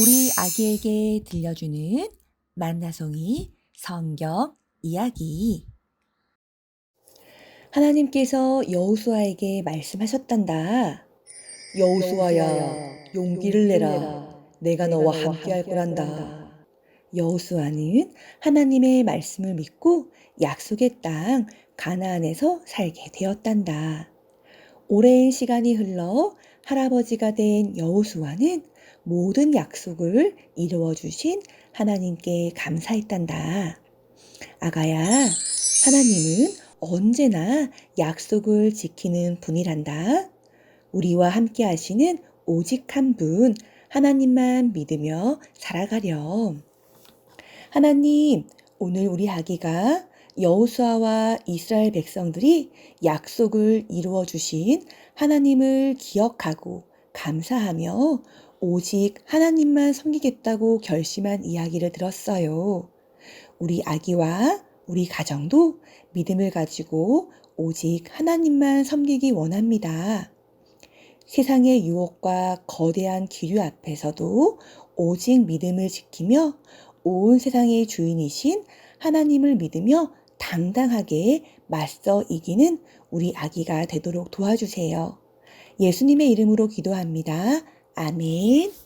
우리 아기에게 들려주는 만나송이 성경 이야기. 하나님께서 여호수아에게 말씀하셨단다. 여호수아야, 용기를 내라. 내가 너와 함께할 거란다. 여호수아는 하나님의 말씀을 믿고 약속의 땅 가나안에서 살게 되었단다. 오랜 시간이 흘러 할아버지가 된 여호수아는 모든 약속을 이루어 주신 하나님께 감사했단다. 아가야, 하나님은 언제나 약속을 지키는 분이란다. 우리와 함께 하시는 오직 한 분, 하나님만 믿으며 살아가렴. 하나님, 오늘 우리 아기가 여호수아와 이스라엘 백성들이 약속을 이루어 주신 하나님을 기억하고 감사하며 오직 하나님만 섬기겠다고 결심한 이야기를 들었어요. 우리 아기와 우리 가정도 믿음을 가지고 오직 하나님만 섬기기 원합니다. 세상의 유혹과 거대한 기류 앞에서도 오직 믿음을 지키며 온 세상의 주인이신 하나님을 믿으며 당당하게 맞서 이기는 우리 아기가 되도록 도와주세요. 예수님의 이름으로 기도합니다. 아멘.